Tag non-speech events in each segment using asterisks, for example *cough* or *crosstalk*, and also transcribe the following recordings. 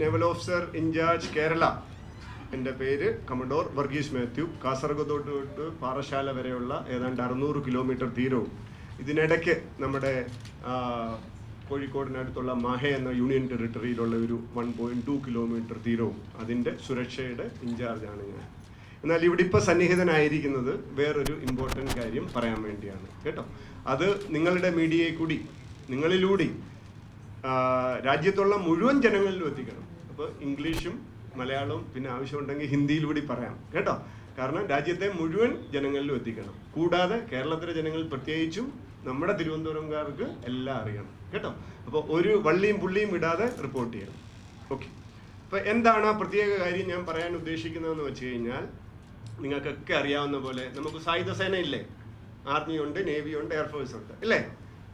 Naval officer in charge Kerala. എന്റെ പേര് commodore Varghese Mathew. Kasaragod തൊട്ട് പാറശാല വരെയുള്ള ഏതാണ്ട് അറുന്നൂറ് കിലോമീറ്റർ തീരവും ഇതിനിടയ്ക്ക് നമ്മുടെ കോഴിക്കോടിനടുത്തുള്ള മാഹ എന്ന യൂണിയൻ ടെറിട്ടറിയിലുള്ള ഒരു വൺ പോയിന്റ് ടു കിലോമീറ്റർ തീരവും അതിന്റെ സുരക്ഷയുടെ ഇൻചാർജാണ് ഞാൻ. എന്നാൽ ഇവിടെ ഇപ്പോൾ സന്നിഹിതനായിരിക്കുന്നത് വേറൊരു ഇമ്പോർട്ടന്റ് കാര്യം പറയാൻ വേണ്ടിയാണ്. കേട്ടോ? അത് നിങ്ങളുടെ മീഡിയയിൽ കൂടി നിങ്ങളിലൂടെ രാജ്യത്തുള്ള മുഴുവൻ ജനങ്ങളിലും എത്തിക്കണം. അപ്പോൾ ഇംഗ്ലീഷും മലയാളവും പിന്നെ ആവശ്യമുണ്ടെങ്കിൽ ഹിന്ദിയിലൂടെ പറയാം. കേട്ടോ? കാരണം രാജ്യത്തെ മുഴുവൻ ജനങ്ങളിലും എത്തിക്കണം. കൂടാതെ കേരളത്തിലെ ജനങ്ങൾ പ്രത്യേകിച്ചും നമ്മുടെ തിരുവനന്തപുരംകാർക്ക് എല്ലാം അറിയണം. കേട്ടോ? അപ്പോൾ ഒരു വള്ളിയും പുള്ളിയും വിടാതെ റിപ്പോർട്ട് ചെയ്യണം. ഓക്കെ അപ്പോൾ എന്താണ് ആ പ്രത്യേക കാര്യം ഞാൻ പറയാൻ ഉദ്ദേശിക്കുന്നതെന്ന് വെച്ച് കഴിഞ്ഞാൽ നിങ്ങൾക്കൊക്കെ അറിയാവുന്ന പോലെ നമുക്ക് സായുധ സേന ഇല്ലേ ആർമി ഉണ്ട് നേവി ഉണ്ട് എയർഫോഴ്സ് ഉണ്ട് ഇല്ലേ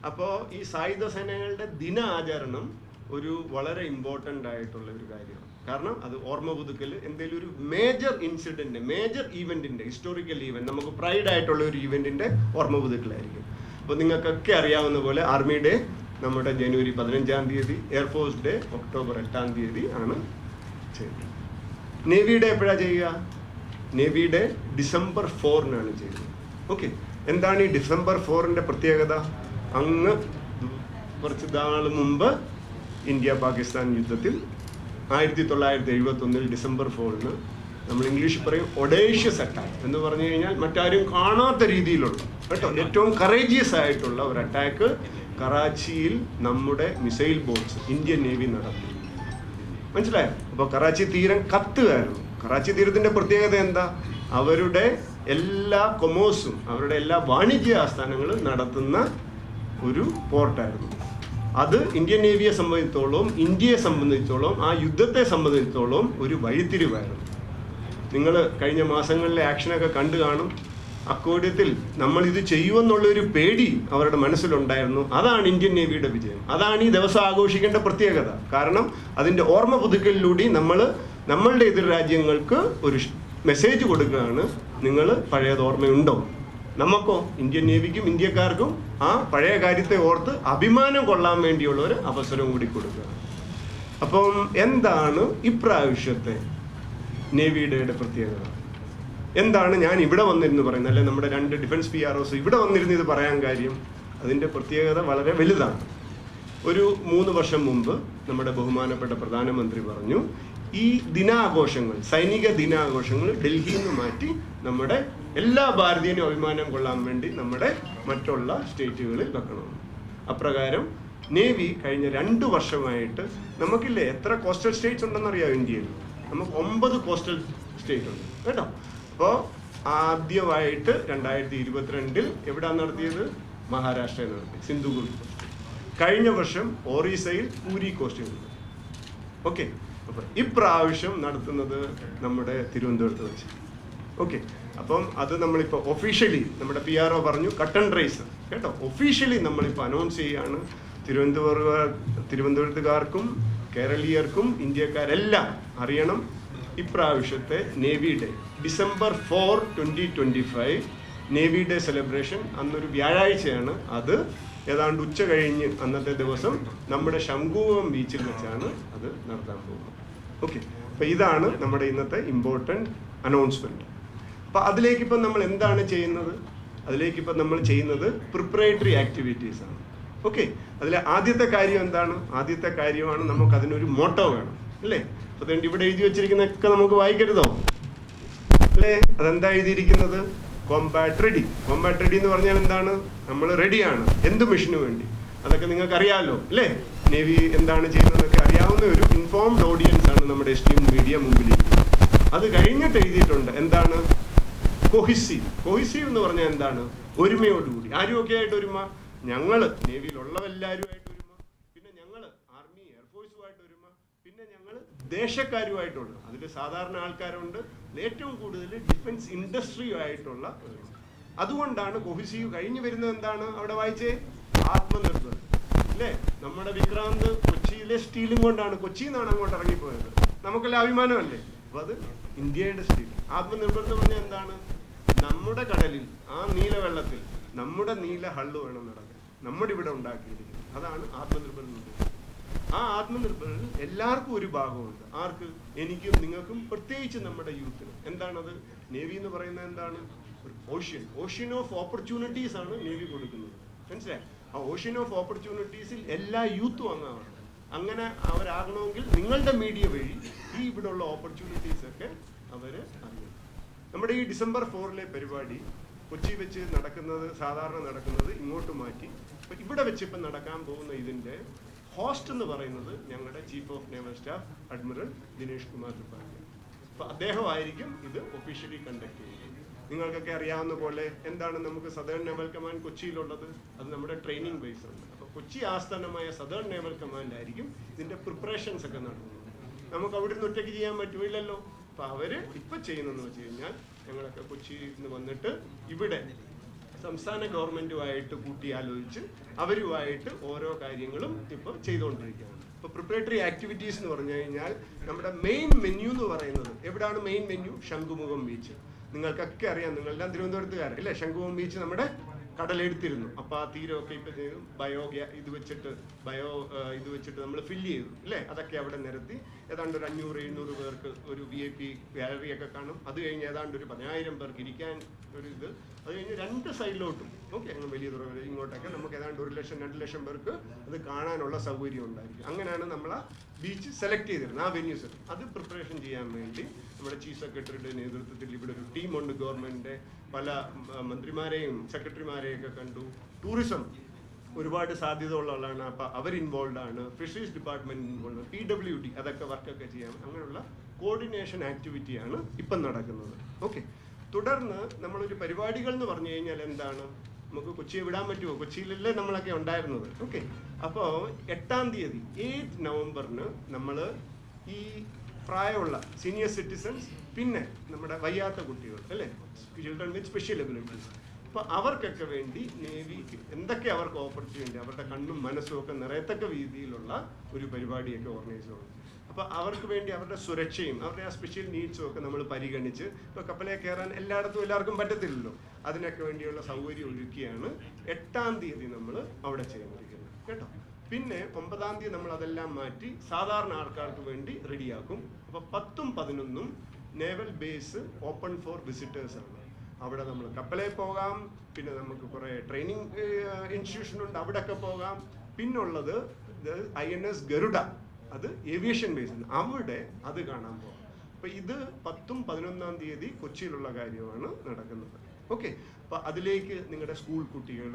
അപ്പോൾ ഈ സായുധ സേനകളുടെ ദിന ആചരണം ഒരു വളരെ ഇമ്പോർട്ടന്റ് ആയിട്ടുള്ള ഒരു കാര്യമാണ്. കാരണം അത് ഓർമ്മ പുതുക്കൽ എന്തെങ്കിലും ഒരു മേജർ ഇൻസിഡന്റ് മേജർ ഈവെന്റിന്റെ ഹിസ്റ്റോറിക്കൽ ഈവന്റ് നമുക്ക് പ്രൈഡ് ആയിട്ടുള്ള ഒരു ഈവെന്റിന്റെ ഓർമ്മ പുതുക്കലായിരിക്കും. അപ്പോൾ നിങ്ങൾക്കൊക്കെ അറിയാവുന്ന പോലെ ആർമി ഡേ നമ്മുടെ ജനുവരി പതിനഞ്ചാം തീയതി എയർഫോഴ്സ് ഡേ ഒക്ടോബർ എട്ടാം തീയതി ആണ് ചെയ്യുന്നത് നേവി ഡേ എപ്പോഴാണ് ചെയ്യുക? നേവി ഡേ ഡിസംബർ ഫോറിനാണ് ചെയ്യുന്നത്. ഓക്കെ എന്താണ് ഈ ഡിസംബർ ഫോറിന്റെ പ്രത്യേകത? അങ്ങ് കുറച്ച് നാൾ മുമ്പ് ഇന്ത്യ പാകിസ്ഥാൻ യുദ്ധത്തിൽ ആയിരത്തി തൊള്ളായിരത്തി എഴുപത്തി ഒന്നിൽ ഡിസംബർ ഫോറിന് നമ്മൾ ഇംഗ്ലീഷിൽ പറയും ഒഡേഷ്യസ് അറ്റാക്ക് എന്ന് പറഞ്ഞു കഴിഞ്ഞാൽ മറ്റാരും കാണാത്ത രീതിയിലുള്ള കേട്ടോ ഏറ്റവും കറേജിയസ് ആയിട്ടുള്ള ഒരു അറ്റാക്ക് കറാച്ചിയിൽ നമ്മുടെ മിസൈൽ ബോട്ട്സ് ഇന്ത്യൻ നേവി നടത്തി. മനസ്സിലായോ? അപ്പോൾ കറാച്ചി തീരം കത്തുകയായിരുന്നു. കറാച്ചി തീരത്തിന്റെ പ്രത്യേകത എന്താ? അവരുടെ എല്ലാ കൊമേഴ്സും അവരുടെ എല്ലാ വാണിജ്യ ആസ്ഥാനങ്ങളും നടത്തുന്ന ഒരു പോർട്ടായിരുന്നു അത് ഇന്ത്യൻ നേവിയെ സംബന്ധിച്ചോളം ഇന്ത്യയെ സംബന്ധിച്ചോളം ആ യുദ്ധത്തെ സംബന്ധിച്ചോളം ഒരു വഴിത്തിരിവായിരുന്നു. നിങ്ങൾ കഴിഞ്ഞ മാസങ്ങളിലെ ആക്ഷനൊക്കെ കണ്ടു കാണും. അക്കോഡ്യത്തിൽ നമ്മൾ ഇത് ചെയ്യുമെന്നുള്ള ഒരു പേടി അവരുടെ മനസ്സിലുണ്ടായിരുന്നു. അതാണ് ഇന്ത്യൻ നേവിയുടെ വിജയം. അതാണ് ഈ ദിവസം ആഘോഷിക്കേണ്ട പ്രത്യേകത. കാരണം അതിന്റെ ഓർമ്മ പുതുക്കലിലൂടെ നമ്മൾ നമ്മളുടെ എതിർ രാജ്യങ്ങൾക്ക് ഒരു മെസ്സേജ് കൊടുക്കുകയാണ്. നിങ്ങൾ പഴയത് ഓർമ്മയുണ്ടോ? നമുക്കോ ഇന്ത്യൻ നേവിക്കും ഇന്ത്യക്കാർക്കും ആ പഴയ കാര്യത്തെ ഓർത്ത് അഭിമാനം കൊള്ളാൻ വേണ്ടിയുള്ള ഒരു അവസരം കൂടി കൊടുക്കുക. അപ്പം എന്താണ് ഇപ്രാവശ്യത്തെ നേവി ഡേയുടെ പ്രത്യേകത? എന്താണ് ഞാൻ ഇവിടെ വന്നിരുന്ന് പറയുന്നത്? അല്ലെ നമ്മുടെ രണ്ട് ഡിഫൻസ് പി ആർ ഒസ് ഇവിടെ വന്നിരുന്ന് ഇത് പറയാൻ കാര്യം? അതിന്റെ പ്രത്യേകത വളരെ വലുതാണ്. ഒരു മൂന്ന് വർഷം മുമ്പ് നമ്മുടെ ബഹുമാനപ്പെട്ട പ്രധാനമന്ത്രി പറഞ്ഞു ഈ ദിനാഘോഷങ്ങൾ സൈനിക ദിനാഘോഷങ്ങൾ ഡൽഹിയിൽ നിന്ന് മാറ്റി നമ്മുടെ എല്ലാ ഭാരതീയനും അഭിമാനം കൊള്ളാൻ വേണ്ടി നമ്മുടെ മറ്റുള്ള സ്റ്റേറ്റുകളിൽ വെക്കണമെന്ന് അപ്രകാരം നേവി കഴിഞ്ഞ രണ്ട് വർഷമായിട്ട് നമുക്കില്ലേ എത്ര കോസ്റ്റൽ സ്റ്റേറ്റ്സ് ഉണ്ടെന്നറിയാം ഇന്ത്യയിൽ? നമുക്ക് ഒമ്പത് കോസ്റ്റൽ സ്റ്റേറ്റ് ഉണ്ട്. കേട്ടോ? അപ്പോൾ ആദ്യമായിട്ട് രണ്ടായിരത്തി ഇരുപത്തിരണ്ടിൽ എവിടെയാണ് നടത്തിയത്? മഹാരാഷ്ട്രയിൽ നടത്തി. സിന്ധുഗുർ കഴിഞ്ഞ വർഷം ഒറീസയിൽ പൂരി കോസ്റ്റ്യൂം ഓക്കെ അപ്പൊ ഇപ്രാവശ്യം നടത്തുന്നത് നമ്മുടെ തിരുവനന്തപുരത്ത് വെച്ച്. ഓക്കെ അപ്പം അത് നമ്മളിപ്പോൾ ഒഫീഷ്യലി നമ്മുടെ പി ആർ ഒ പറഞ്ഞു കട്ടൺ റൈസ് കേട്ടോ? ഒഫീഷ്യലി നമ്മളിപ്പോൾ അനൗൺസ് ചെയ്യാണ്. തിരുവനന്തപുരം തിരുവനന്തപുരത്തുകാർക്കും കേരളീയർക്കും ഇന്ത്യക്കാരെല്ലാം അറിയണം. ഇപ്രാവശ്യത്തെ Navy Day December four twenty twenty five Navy Day celebration അന്നൊരു വ്യാഴാഴ്ചയാണ് അത്. ഏതാണ്ട് ഉച്ച കഴിഞ്ഞ് അന്നത്തെ ദിവസം നമ്മുടെ ശംഖുവം ബീച്ചിൽ വെച്ചാണ് അത് നടത്താൻ പോകുന്നത്. ഓക്കെ അപ്പോൾ ഇതാണ് നമ്മുടെ ഇന്നത്തെ ഇമ്പോർട്ടന്റ് അനൗൺസ്മെന്റ് അപ്പോൾ അതിലേക്ക് ഇപ്പം നമ്മൾ എന്താണ് ചെയ്യുന്നത്? അതിലേക്ക് ഇപ്പം നമ്മൾ ചെയ്യുന്നത് പ്രിപ്പറേറ്ററി ആക്ടിവിറ്റീസ് ആണ്. ഓക്കെ അതിലെ ആദ്യത്തെ കാര്യം എന്താണ്? ആദ്യത്തെ കാര്യമാണ് നമുക്ക് അതിനൊരു മോട്ടോ വേണം. അല്ലേ? അപ്പോൾ ഇവിടെ എഴുതി വെച്ചിരിക്കുന്നതൊക്കെ നമുക്ക് വായിക്കരുതോ? അല്ലേ? അതെന്താ എഴുതിയിരിക്കുന്നത്? കോമ്പാറ്റ് റെഡി കോമ്പാറ്റ് റെഡി എന്ന് പറഞ്ഞാൽ എന്താണ്? നമ്മൾ റെഡിയാണ് എന്ത് മിഷനു വേണ്ടി? അതൊക്കെ നിങ്ങൾക്ക് അറിയാമല്ലോ അല്ലേ? നേവി എന്താണ് ചെയ്യുന്നതെന്നൊക്കെ അറിയാവുന്ന ഒരു ഇൻഫോംഡ് ഓഡിയൻസ് ആണ് നമ്മുടെ എസ് ടി മീഡിയ മുമ്പിലേക്ക് അത് കഴിഞ്ഞിട്ട് എഴുതിയിട്ടുണ്ട് എന്താണ്? കൊഹിസീവ് കൊഹിസീവ് എന്ന് പറഞ്ഞാൽ എന്താണ്? ഒരുമയോടുകൂടി. ഒക്കെ ആയിട്ട് ഒരുമ ഞങ്ങൾ നേവിയിലുള്ളവരെല്ലാവരുമായിട്ട് ഒരുമ പിന്നെ ഞങ്ങൾ ആർമി എയർഫോഴ്സുമായിട്ട് ഒരുമ പിന്നെ ദേശക്കാരുമായിട്ടുള്ള അതിൽ സാധാരണ ആൾക്കാരുണ്ട് ഏറ്റവും കൂടുതൽ ഡിഫൻസ് ഇൻഡസ്ട്രിയുമായിട്ടുള്ള അതുകൊണ്ടാണ് കൊഹിസീവ് കഴിഞ്ഞു വരുന്നത് എന്താണ് അവിടെ വായിച്ചേ? ആത്മനിർഭർ. അല്ലേ? നമ്മുടെ വിക്രാന്ത് കൊച്ചിയിലെ സ്റ്റീലും കൊണ്ടാണ് കൊച്ചിയിൽ നിന്നാണ് അങ്ങോട്ട് ഇറങ്ങിപ്പോയത്. നമുക്കെല്ലാം അഭിമാനമല്ലേ? അപ്പൊ അത് ഇന്ത്യയുടെ സ്റ്റീൽ. ആത്മനിർഭർ എന്ന് പറഞ്ഞാൽ എന്താണ്? നമ്മുടെ കടലിൽ ആ നീലവെള്ളത്തിൽ നമ്മുടെ നീല ഹള്ളു വേണം നടക്കാൻ. നമ്മുടെ ഇവിടെ ഉണ്ടാക്കിയിരിക്കുന്നത്. അതാണ് ആത്മനിർഭർ എന്ന് ആ ആത്മനിർഭരതയിൽ എല്ലാവർക്കും ഒരു ഭാഗമുണ്ട്. ആർക്ക്? എനിക്കും നിങ്ങൾക്കും പ്രത്യേകിച്ച് നമ്മുടെ യൂത്തിന്. എന്താണത്? നേവി എന്ന് പറയുന്നത് എന്താണ്? ഒരു ഓഷ്യൻ ഓഷ്യൻ ഓഫ് ഓപ്പർച്യൂണിറ്റീസ് ആണ് നേവി കൊടുക്കുന്നത്. മനസ്സിലായി? ആ ഓഷ്യൻ ഓഫ് ഓപ്പർച്യൂണിറ്റീസിൽ എല്ലാ യൂത്തും അങ്ങാണ് അങ്ങനെ അവരാകണമെങ്കിൽ നിങ്ങളുടെ മീഡിയ വഴി ഈ ഇവിടെയുള്ള ഓപ്പർച്യൂണിറ്റീസ് ഒക്കെ അവർ അറിയണം നമ്മുടെ ഈ ഡിസംബർ ഫോറിലെ പരിപാടി കൊച്ചി വെച്ച് നടക്കുന്നത് സാധാരണ നടക്കുന്നത് ഇങ്ങോട്ട് മാറ്റി. ഇവിടെ വെച്ച് ഇപ്പം നടക്കാൻ പോകുന്ന ഇതിന്റെ ഹോസ്റ്റ് എന്ന് പറയുന്നത് ഞങ്ങളുടെ chief of naval staff admiral Dinesh Kumar Tripathi അപ്പൊ അദ്ദേഹമായിരിക്കും ഇത് ഒഫീഷ്യലി കണ്ടക്ട് ചെയ്യുന്നത്. നിങ്ങൾക്കൊക്കെ അറിയാവുന്ന പോലെ എന്താണ് നമുക്ക് സദേൺ നേവൽ കമാൻഡ് കൊച്ചിയിലുള്ളത്? അത് നമ്മുടെ ട്രെയിനിങ് ബേസ് ആണ്. അപ്പൊ കൊച്ചി ആസ്ഥാനമായ സദേൺ നേവൽ കമാൻഡ് ആയിരിക്കും ഇതിന്റെ പ്രിപ്പറേഷൻസ് ഒക്കെ നടത്തുന്നത്. നമുക്ക് അവിടെ നിന്ന് ഒറ്റയ്ക്ക് ചെയ്യാൻ പറ്റുമില്ലല്ലോ അപ്പൊ അവർ ഇപ്പൊ ചെയ്യുന്നതെന്ന് വെച്ച് കഴിഞ്ഞാൽ ഞങ്ങളൊക്കെ കൊച്ചിയിൽ നിന്ന് വന്നിട്ട് ഇവിടെ സംസ്ഥാന ഗവൺമെന്റുമായിട്ട് കൂട്ടിയാലോചിച്ച് അവരുമായിട്ട് ഓരോ കാര്യങ്ങളും ഇപ്പൊ ചെയ്തുകൊണ്ടിരിക്കുകയാണ്. ഇപ്പൊ പ്രിപ്പറേറ്ററി ആക്ടിവിറ്റീസ് എന്ന് പറഞ്ഞു കഴിഞ്ഞാൽ നമ്മുടെ മെയിൻ മെന്യൂ എന്ന് പറയുന്നത് എവിടെയാണ് മെയിൻ മെന്യൂ ശംഖുമുഖം ബീച്ച് നിങ്ങൾക്കൊക്കെ അറിയാം നിങ്ങളെല്ലാം തിരുവനന്തപുരത്തുകാരല്ലേ ശംഖുമുഖം ബീച്ച് നമ്മുടെ കടലെടുത്തിരുന്നു. അപ്പൊ ആ തീരമൊക്കെ ഇപ്പൊ ചെയ്തു. ബയോ ഗ്യാ- ഇത് വെച്ചിട്ട് ബയോ ഇത് വെച്ചിട്ട് നമ്മൾ ഫില്ല് ചെയ്തു അല്ലേ? അതൊക്കെ അവിടെ നിരത്തി. ഏതാണ്ട് ഒരു അഞ്ഞൂറ് എഴുന്നൂറ് പേർക്ക് ഒരു വി ഐ പി കാണും. അത് കഴിഞ്ഞ് ഏതാണ്ട് ഒരു പതിനായിരം പേർക്ക് ഇരിക്കാൻ ഒരു ഇത്. അത് കഴിഞ്ഞ് രണ്ട് സൈഡിലോട്ടും ഓക്കെ അങ്ങ് വലിയ തുറ ഇങ്ങോട്ടൊക്കെ നമുക്ക് ഏതാണ്ട് ഒരു ലക്ഷം രണ്ട് ലക്ഷം പേർക്ക് അത് കാണാനുള്ള സൗകര്യം ഉണ്ടായിരിക്കും. അങ്ങനെയാണ് നമ്മൾ ആ ബീച്ച് സെലക്ട് ചെയ്തിരുന്നത് ആ വെന്യൂസ് അത് പ്രിപ്പറേഷൻ ചെയ്യാൻ വേണ്ടി നമ്മുടെ ചീഫ് സെക്രട്ടറിയുടെ നേതൃത്വത്തിൽ ഇവിടെ ഒരു ടീമുണ്ട് ഗവൺമെന്റിന്റെ പല മന്ത്രിമാരെയും സെക്രട്ടറിമാരെയും ഒക്കെ കണ്ടു. ടൂറിസം ഒരുപാട് സാധ്യത ഉള്ള ആളാണ്. അപ്പൊ അവർ ഇൻവോൾവ് ആണ്. Fisheries department involve P W D അതൊക്കെ വർക്കൊക്കെ ചെയ്യാം. അങ്ങനെയുള്ള കോർഡിനേഷൻ ആക്ടിവിറ്റിയാണ് ഇപ്പം നടക്കുന്നത്. ഓക്കെ തുടർന്ന് നമ്മളൊരു പരിപാടികൾ എന്ന് പറഞ്ഞു കഴിഞ്ഞാൽ എന്താണ്? നമുക്ക് കൊച്ചിയെ വിടാൻ പറ്റുമോ? കൊച്ചിയിലല്ലേ നമ്മളൊക്കെ ഉണ്ടായിരുന്നത്. ഓക്കെ അപ്പോൾ എട്ടാം തീയതി എയ്റ്റ് നവംബറിന് നമ്മൾ ഈ പ്രായമുള്ള സീനിയർ സിറ്റിസൺസ് പിന്നെ നമ്മുടെ വയ്യാത്ത കുട്ടികൾ അല്ലേ? ചിൽഡ്രൻ വിത്ത് സ്പെഷ്യൽ എബിലിറ്റീസ് അപ്പൊ അവർക്കൊക്കെ വേണ്ടി നേവി എന്തൊക്കെ അവർക്ക് ഓപ്പർച്യൂണിറ്റി അവരുടെ കണ്ണും മനസ്സും ഒക്കെ നിറയത്തക്ക രീതിയിലുള്ള ഒരു പരിപാടിയൊക്കെ ഓർഗനൈസ് ചെയ്യണം അപ്പോൾ അവർക്ക് വേണ്ടി അവരുടെ സുരക്ഷയും അവരുടെ ആ സ്പെഷ്യൽ നീഡ്സും ഒക്കെ നമ്മൾ പരിഗണിച്ച് ഇപ്പൊ കപ്പലെ കയറാൻ എല്ലായിടത്തും എല്ലാവർക്കും പറ്റത്തില്ലല്ലോ. അതിനൊക്കെ വേണ്ടിയുള്ള സൗകര്യം ഒരുക്കിയാണ് എട്ടാം തീയതി നമ്മൾ അവിടെ ചെയ്യാനിരിക്കുന്നത് കേട്ടോ? പിന്നെ ഒമ്പതാം തീയതി നമ്മൾ അതെല്ലാം മാറ്റി സാധാരണ ആൾക്കാർക്ക് വേണ്ടി റെഡിയാക്കും അപ്പൊ പത്തും പതിനൊന്നും naval base open for visitors ആണ്. അവിടെ നമ്മൾ കപ്പലിൽ പോകാം പിന്നെ നമുക്ക് കുറേ ട്രെയിനിങ് ഇൻസ്റ്റിറ്റ്യൂഷൻ ഉണ്ട് അവിടെയൊക്കെ പോകാം. പിന്നുള്ളത് ഐ എൻ എസ് ഗരുഡ. അത് ഏവിയേഷൻ ബേസ് അവിടെ അത് കാണാൻ പോകാം അപ്പൊ ഇത് പത്തും പതിനൊന്നാം തീയതി കൊച്ചിയിലുള്ള കാര്യമാണ് നടക്കുന്നത്. ഓക്കെ അപ്പൊ അതിലേക്ക് നിങ്ങളുടെ സ്കൂൾ കുട്ടികൾ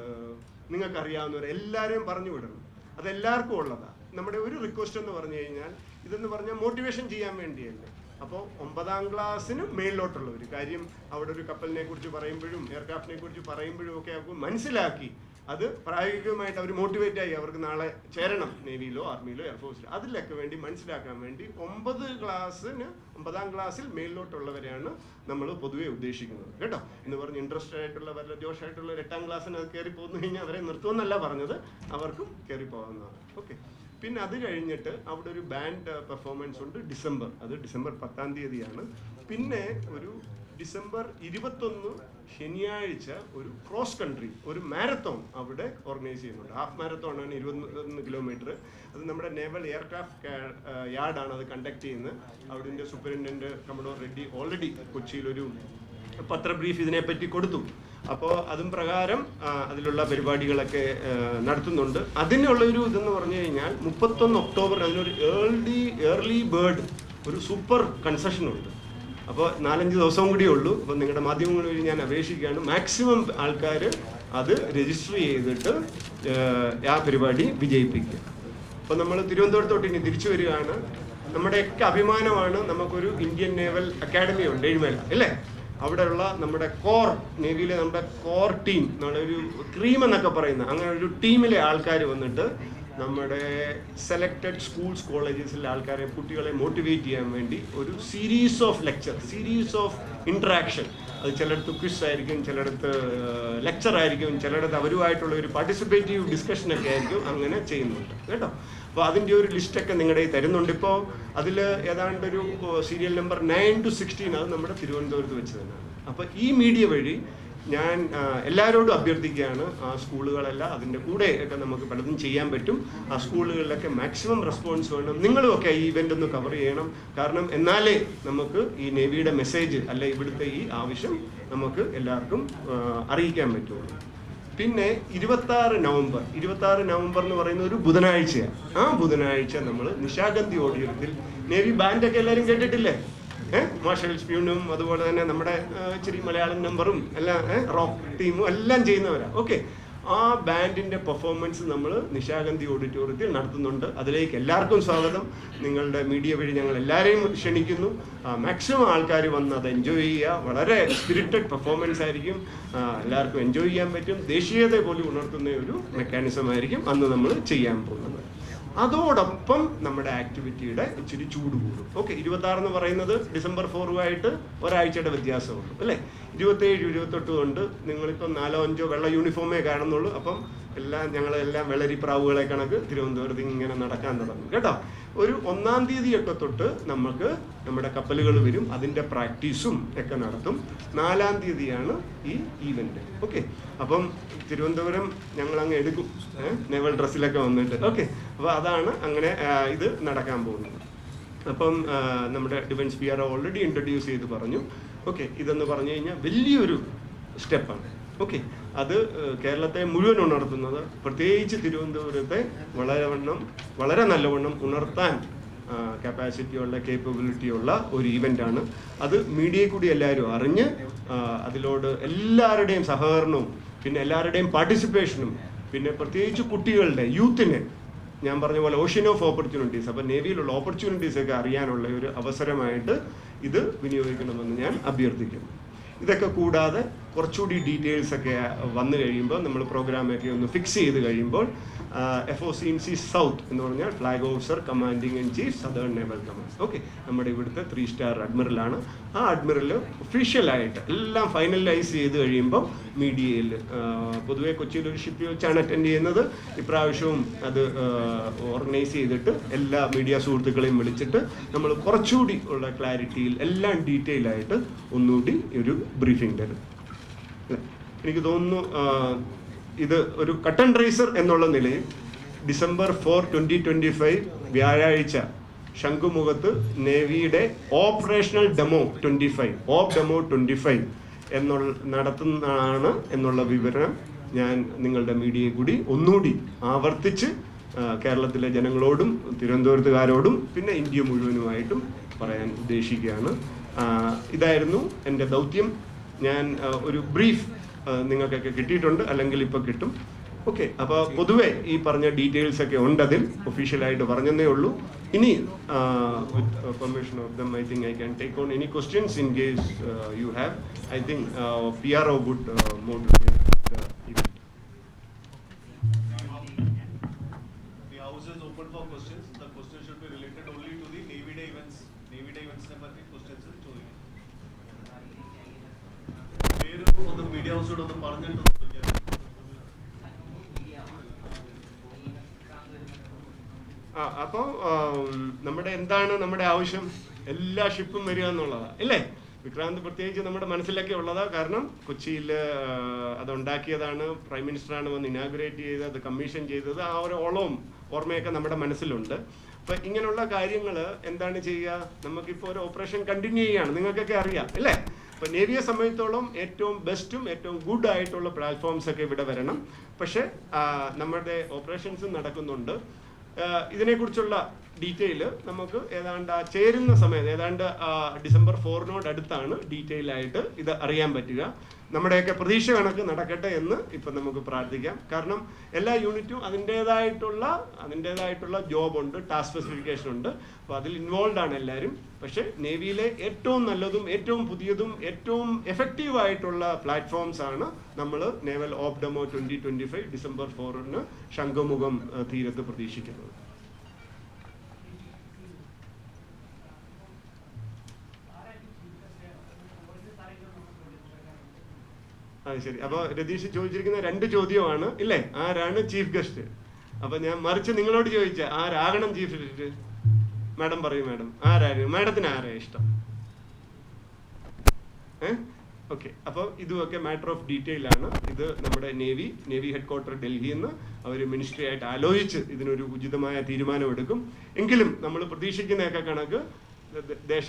നിങ്ങൾക്ക് അറിയാവുന്നവർ എല്ലാവരെയും പറഞ്ഞു വിടണം. അതെല്ലാവർക്കും ഉള്ളതാണ് നമ്മുടെ ഒരു റിക്വസ്റ്റ് എന്ന് പറഞ്ഞു കഴിഞ്ഞാൽ ഇതെന്ന് പറഞ്ഞാൽ മോട്ടിവേഷൻ ചെയ്യാൻ വേണ്ടിയല്ല? അപ്പോൾ ഒമ്പതാം ക്ലാസ്സിന് മേളിലോട്ടുള്ളവർ കാര്യം അവിടെ ഒരു കപ്പലിനെ കുറിച്ച് പറയുമ്പോഴും എയർക്രാഫ്റ്റിനെ കുറിച്ച് പറയുമ്പോഴും ഒക്കെ അവർക്ക് മനസ്സിലാക്കി. അത് പ്രായോഗികമായിട്ട് അവർ മോട്ടിവേറ്റ് ആയി അവർക്ക് നാളെ ചേരണം നേവിയിലോ ആർമിയിലോ എയർഫോഴ്സിലോ അതിലൊക്കെ വേണ്ടി മനസ്സിലാക്കാൻ വേണ്ടി ഒമ്പത് ക്ലാസ്സിന് ഒമ്പതാം ക്ലാസ്സിൽ മേളിലോട്ടുള്ളവരെയാണ് നമ്മൾ പൊതുവെ ഉദ്ദേശിക്കുന്നത്. കേട്ടോ? എന്ന് പറഞ്ഞ് ഇൻട്രസ്റ്റഡ് ആയിട്ടുള്ളവരുടെ ജോഷായിട്ടുള്ള എട്ടാം ക്ലാസ്സിന് അത് കയറി പോകുന്നു കഴിഞ്ഞാൽ അവരെ നിർത്തുമെന്നല്ല പറഞ്ഞത്. അവർക്കും കയറി പോകാവുന്നതാണ്. ഓക്കെ പിന്നെ അത് കഴിഞ്ഞിട്ട് അവിടെ ഒരു ബാൻഡ് പെർഫോമൻസ് ഉണ്ട് ഡിസംബർ. അത് ഡിസംബർ പത്താം തീയതിയാണ്. പിന്നെ ഒരു ഡിസംബർ ഇരുപത്തൊന്ന് ശനിയാഴ്ച ഒരു ക്രോസ് കൺട്രി ഒരു മാരത്തോൺ അവിടെ ഓർഗനൈസ് ചെയ്യുന്നുണ്ട്. ഹാഫ് മാരത്തോൺ ആണ് ഇരുപത്തൊന്ന് കിലോമീറ്റർ അത് നമ്മുടെ നേവൽ എയർക്രാഫ്റ്റ് യാർഡാണ് അത് കണ്ടക്ട് ചെയ്യുന്നത്. അവിടുത്തെ സൂപ്രണ്ടന്റ് കമഡോർ റെഡ്ഡി ഓൾറെഡി കൊച്ചിയിലൊരു പത്ര ബ്രീഫ് ഇതിനെപ്പറ്റി കൊടുത്തു. അപ്പോൾ അതും പ്രകാരം അതിലുള്ള പരിപാടികളൊക്കെ നടത്തുന്നുണ്ട്. അതിനുള്ളൊരു ഇതെന്ന് പറഞ്ഞു കഴിഞ്ഞാൽ മുപ്പത്തൊന്ന് ഒക്ടോബർ അതിനൊരു ഏർലി ഏർലി ബേർഡ് ഒരു സൂപ്പർ കൺസെഷൻ ഉണ്ട്. അപ്പോൾ നാലഞ്ച് ദിവസവും കൂടിയേ ഉള്ളൂ. അപ്പോൾ നിങ്ങളുടെ മാധ്യമങ്ങൾ വഴി ഞാൻ അപേക്ഷിക്കുകയാണ്. മാക്സിമം ആൾക്കാർ അത് രജിസ്റ്റർ ചെയ്തിട്ട് ആ പരിപാടി വിജയിപ്പിക്കുക. അപ്പോൾ നമ്മൾ തിരുവനന്തപുരത്തോട്ട് ഇനി തിരിച്ചു വരികയാണ്. നമ്മുടെയൊക്കെ അഭിമാനമാണ് നമുക്കൊരു ഇന്ത്യൻ നേവൽ അക്കാഡമി ഉണ്ട് എഴുമേല അല്ലേ? അവിടെയുള്ള നമ്മുടെ കോർ നേവിയിലെ നമ്മുടെ കോർ ടീം നമ്മുടെ ഒരു ക്രീം എന്നൊക്കെ പറയുന്ന അങ്ങനെ ഒരു ടീമിലെ ആൾക്കാർ വന്നിട്ട് നമ്മുടെ സെലക്റ്റഡ് സ്കൂൾസ് കോളേജസിലെ ആൾക്കാരെ കുട്ടികളെ മോട്ടിവേറ്റ് ചെയ്യാൻ വേണ്ടി ഒരു series of lecture series of interaction അത് ചിലയിടത്ത് ക്വിസ് ആയിരിക്കും ചിലയിടത്ത് ലെക്ചർ ആയിരിക്കും ചിലയിടത്ത് അവരുമായിട്ടുള്ള ഒരു പാർട്ടിസിപ്പേറ്റീവ് ഡിസ്കഷനൊക്കെ ആയിരിക്കും അങ്ങനെ ചെയ്യുന്നുണ്ട്. കേട്ടോ? അപ്പോൾ അതിന്റെ ഒരു ലിസ്റ്റൊക്കെ നിങ്ങളുടെ ഈ തരുന്നുണ്ട്. ഇപ്പോൾ അതിൽ ഏതാണ്ട് ഒരു serial number nine two sixteen അത് നമ്മുടെ തിരുവനന്തപുരത്ത് വെച്ച് തന്നെയാണ്. അപ്പോൾ ഈ മീഡിയ വഴി ഞാൻ എല്ലാവരോടും അഭ്യർത്ഥിക്കുകയാണ് ആ സ്കൂളുകളെല്ലാം അതിന്റെ കൂടെ ഒക്കെ നമുക്ക് പലതും ചെയ്യാൻ പറ്റും. ആ സ്കൂളുകളിലൊക്കെ മാക്സിമം റെസ്പോൺസ് വേണം. നിങ്ങളും ഒക്കെ ഈ ഇവന്റ് ഒന്ന് കവർ ചെയ്യണം. കാരണം എന്നാലേ നമുക്ക് ഈ നേവിയുടെ മെസ്സേജ് അല്ലെ ഇവിടുത്തെ ഈ ആവശ്യം നമുക്ക് എല്ലാവർക്കും അറിയിക്കാൻ പറ്റുള്ളൂ. പിന്നെ ഇരുപത്തി ആറ് നവംബർ. ഇരുപത്തി ആറ് നവംബർ എന്ന് പറയുന്ന ഒരു ബുധനാഴ്ചയാണ്. ആ ബുധനാഴ്ച നമ്മൾ നിശാഗന്ധി ഓഡിയോത്തിൽ നേവി ബാൻഡൊക്കെ എല്ലാവരും കേട്ടിട്ടില്ലേ? ഏഹ് മാർഷൽ ലക്ഷ്മിയുണ്ടും അതുപോലെ തന്നെ നമ്മുടെ ഇച്ചിരി മലയാളം നമ്പറും എല്ലാം റോക്ക് ടീമും എല്ലാം ചെയ്യുന്നവരാ. ഓക്കെ ആ ബാൻഡിന്റെ പെർഫോമൻസ് നമ്മൾ നിശാഗന്ധി ഓഡിറ്റോറിയത്തിൽ നടത്തുന്നുണ്ട്. അതിലേക്ക് എല്ലാവർക്കും സ്വാഗതം. നിങ്ങളുടെ മീഡിയ വഴി ഞങ്ങൾ എല്ലാവരെയും ക്ഷണിക്കുന്നു. മാക്സിമം ആൾക്കാർ വന്ന് അത് എൻജോയ് ചെയ്യുക. വളരെ സ്പിരിറ്റഡ് പെർഫോമൻസ് ആയിരിക്കും. എല്ലാവർക്കും എൻജോയ് ചെയ്യാൻ പറ്റും. ദേശീയത പോലും ഉണർത്തുന്ന ഒരു മെക്കാനിസം ആയിരിക്കും അന്ന് നമ്മൾ ചെയ്യാൻ പോകുന്നത്. അതോടൊപ്പം നമ്മുടെ ആക്ടിവിറ്റിയുടെ ഇച്ചിരി ചൂട് കൂടും. ഓക്കെ ഇരുപത്തി എന്ന് പറയുന്നത് ഡിസംബർ ഫോറുമായിട്ട് ഒരാഴ്ചയുടെ വ്യത്യാസമുള്ളൂ അല്ലേ? ഇരുപത്തേഴ് ഇരുപത്തെട്ട് കൊണ്ട് നിങ്ങളിപ്പം നാലോ അഞ്ചോ വെള്ള യൂണിഫോമേ കാണുന്നുള്ളൂ. അപ്പം എല്ലാം ഞങ്ങളെല്ലാം വെള്ളരിപ്രാവുകളെ കണക്ക് തിരുവനന്തപുരത്ത് ഇങ്ങനെ നടക്കാൻ തുടങ്ങും. കേട്ടോ? ഒരു ഒന്നാം തീയതി ഒക്കെ തൊട്ട് നമുക്ക് നമ്മുടെ കപ്പലുകൾ വരും അതിന്റെ പ്രാക്ടീസും ഒക്കെ നടത്തും. നാലാം തീയതിയാണ് ഈ ഈവന്റ് ഓക്കെ? അപ്പം തിരുവനന്തപുരം ഞങ്ങൾ അങ്ങ് എടുക്കും നെവൽ ഡ്രസ്സിലൊക്കെ വന്നിട്ട്. ഓക്കെ? അപ്പോൾ അതാണ് അങ്ങനെ ഇത് നടക്കാൻ പോകുന്നത്. അപ്പം നമ്മുടെ defence P R already introduce ചെയ്ത് പറഞ്ഞു. ഓക്കെ ഇതെന്ന് പറഞ്ഞു കഴിഞ്ഞാൽ വലിയൊരു സ്റ്റെപ്പാണ്. ഓക്കെ അത് കേരളത്തെ മുഴുവൻ ഉണർത്തുന്നത് പ്രത്യേകിച്ച് തിരുവനന്തപുരത്തെ വളരെ വണ്ണം വളരെ നല്ലവണ്ണം ഉണർത്താൻ കപ്പാസിറ്റിയുള്ള കേപ്പബിലിറ്റിയുള്ള ഒരു ഈവന്റ് ആണ്. അത് മീഡിയയിൽ കൂടി എല്ലാവരും അറിഞ്ഞ് അതിലോട് എല്ലാവരുടെയും സഹകരണവും പിന്നെ എല്ലാവരുടെയും പാർട്ടിസിപ്പേഷനും പിന്നെ പ്രത്യേകിച്ച് കുട്ടികളുടെ യൂത്തിന് ഞാൻ പറഞ്ഞ പോലെ ഓഷ്യൻ ഓഫ് ഓപ്പർച്യൂണിറ്റീസ് അപ്പം നേവിയിലുള്ള ഓപ്പർച്യൂണിറ്റീസ് ഒക്കെ അറിയാനുള്ള ഒരു അവസരമായിട്ട് ഇത് വിനിയോഗിക്കണമെന്ന് ഞാൻ അഭ്യർത്ഥിക്കുന്നു. ഇതൊക്കെ കൂടാതെ കുറച്ചുകൂടി ഡീറ്റെയിൽസ് ഒക്കെ വന്നു കഴിയുമ്പോൾ നമ്മൾ പ്രോഗ്രാമൊക്കെ ഒന്ന് ഫിക്സ് ചെയ്ത് കഴിയുമ്പോൾ F O C M C south എന്ന് പറഞ്ഞാൽ flag officer commanding in chief southern naval command okay നമ്മുടെ ഇവിടുത്തെ ത്രീ സ്റ്റാർ അഡ്മിറലാണ് ആ അഡ്മിറൽ ഒഫീഷ്യലായിട്ട് എല്ലാം ഫൈനലൈസ് ചെയ്ത് കഴിയുമ്പോൾ മീഡിയയിൽ പൊതുവേ കൊച്ചിയിൽ ഒരു ഷിപ്പിൽ വെച്ചാണ് അറ്റൻഡ് ചെയ്യുന്നത്. ഇപ്രാവശ്യവും അത് ഓർഗനൈസ് ചെയ്തിട്ട് എല്ലാ മീഡിയ സുഹൃത്തുക്കളെയും വിളിച്ചിട്ട് നമ്മൾ കുറച്ചുകൂടി ഉള്ള ക്ലാരിറ്റിയിൽ എല്ലാം ഡീറ്റെയിൽ ആയിട്ട് ഒന്നുകൂടി ഒരു ബ്രീഫിംഗ് തരും? എനിക്ക് തോന്നുന്നു ഇത് ഒരു കട്ടൺ റൈസർ എന്നുള്ള നിലയിൽ December four twenty twenty five വ്യാഴാഴ്ച ശംഖുമുഖത്ത് നേവിയുടെ operational demo twenty five op demo twenty five എന്നുള്ള നടത്തുന്നതാണ് എന്നുള്ള വിവരം ഞാൻ നിങ്ങളുടെ മീഡിയയിൽ കൂടി ഒന്നുകൂടി ആവർത്തിച്ച് കേരളത്തിലെ ജനങ്ങളോടും തിരുവനന്തപുരത്തുകാരോടും പിന്നെ ഇന്ത്യ മുഴുവനുമായിട്ടും പറയാൻ ഉദ്ദേശിക്കുകയാണ്. ഇതായിരുന്നു എന്റെ ദൗത്യം. ഞാൻ ഒരു ബ്രീഫ് നിങ്ങൾക്കൊക്കെ കിട്ടിയിട്ടുണ്ട് അല്ലെങ്കിൽ ഇപ്പോൾ കിട്ടും. ഓക്കെ അപ്പോൾ പൊതുവെ ഈ പറഞ്ഞ ഡീറ്റെയിൽസ് ഒക്കെ ഉണ്ട് അതിൽ ഒഫീഷ്യലായിട്ട് പറഞ്ഞതേ ഉള്ളൂ. ഇനി with permission of them I think I can take on any questions in case you have I think P R O good mode Navy Day events. Navy Day events നെ പറ്റി questions ചോദിക്കും. പേര് ഒന്ന് പറഞ്ഞിട്ട് ആ അപ്പോൾ നമ്മുടെ എന്താണ് നമ്മുടെ ആവശ്യം? എല്ലാ ഷിപ്പും വരിക എന്നുള്ളതാണ് ഇല്ലേ? വിക്രാന്ത് പ്രത്യേകിച്ച് നമ്മുടെ മനസ്സിലൊക്കെ ഉള്ളതാ. കാരണം കൊച്ചിയിൽ അത് ഉണ്ടാക്കിയതാണ് പ്രൈം മിനിസ്റ്ററാണ് വന്ന് ഇനാഗുറേറ്റ് ചെയ്ത് അത് കമ്മീഷൻ ചെയ്തത് ആ ഒരു ഓളവും ഓർമ്മയൊക്കെ നമ്മുടെ മനസ്സിലുണ്ട്. അപ്പൊ ഇങ്ങനെയുള്ള കാര്യങ്ങൾ എന്താണ് ചെയ്യുക? നമുക്കിപ്പോൾ ഒരു ഓപ്പറേഷൻ കണ്ടിന്യൂ ചെയ്യാണ് നിങ്ങൾക്കൊക്കെ അറിയാം അല്ലേ അപ്പൊ നേവിയെ സംബന്ധിച്ചോളം ഏറ്റവും ബെസ്റ്റും ഏറ്റവും ഗുഡ് ആയിട്ടുള്ള പ്ലാറ്റ്ഫോംസ് ഒക്കെ ഇവിടെ വരണം. പക്ഷേ നമ്മുടെ ഓപ്പറേഷൻസും നടക്കുന്നുണ്ട്. ഇതിനെക്കുറിച്ചുള്ള ഡീറ്റെയിൽ നമുക്ക് ഏതാണ്ട് ചേരുന്ന സമയത്ത് ഏതാണ്ട് ഡിസംബർ ഫോറിനോട് അടുത്താണ് ഡീറ്റെയിൽ ആയിട്ട് ഇത് അറിയാൻ പറ്റുക. നമ്മുടെയൊക്കെ പ്രതീക്ഷ കണക്ക് നടക്കട്ടെ എന്ന് ഇപ്പം നമുക്ക് പ്രാർത്ഥിക്കാം. കാരണം എല്ലാ യൂണിറ്റും അതിന്റേതായിട്ടുള്ള അതിന്റേതായിട്ടുള്ള ഉണ്ട് ടാസ്ക് സ്പെസിഫിക്കേഷൻ ഉണ്ട്. അപ്പോൾ അതിൽ ഇൻവോൾവ് ആണ് എല്ലാവരും. പക്ഷേ നേവിയിലെ ഏറ്റവും നല്ലതും ഏറ്റവും പുതിയതും ഏറ്റവും എഫക്റ്റീവ് ആയിട്ടുള്ള പ്ലാറ്റ്ഫോംസ് ആണ് നമ്മൾ naval of demo twenty five December ഫോറിന് Shankhumukham തീരത്ത് പ്രതീക്ഷിക്കുന്നത്. ആ ശരി. അപ്പോൾ രതീഷ് ചോദിച്ചിരിക്കുന്ന രണ്ട് ചോദ്യമാണ് ഇല്ലേ? ആരാണ് ചീഫ് ഗസ്റ്റ് അപ്പൊ ഞാൻ മറിച്ച് നിങ്ങളോട് ചോദിച്ച ആരാകണം ചീഫ് ഗസ്റ്റ് മാഡം പറയൂ മാഡം. ആരായിരുന്നു മാഡത്തിന് ആരാ ഇഷ്ടം? ഏഹ് ഓക്കെ. അപ്പോൾ ഇതുമൊക്കെ മാറ്റർ ഓഫ് ഡീറ്റെയിൽ ആണ്. ഇത് നമ്മുടെ നേവി നേവി ഹെഡ് ക്വാർട്ടർ ഡൽഹിയിൽ നിന്ന് അവർ മിനിസ്ട്രി ആയിട്ട് ആലോചിച്ച് ഇതിനൊരു ഉചിതമായ തീരുമാനം എടുക്കും എങ്കിലും നമ്മൾ പ്രതീക്ഷിക്കുന്നതൊക്കെ കണക്ക് ദേശ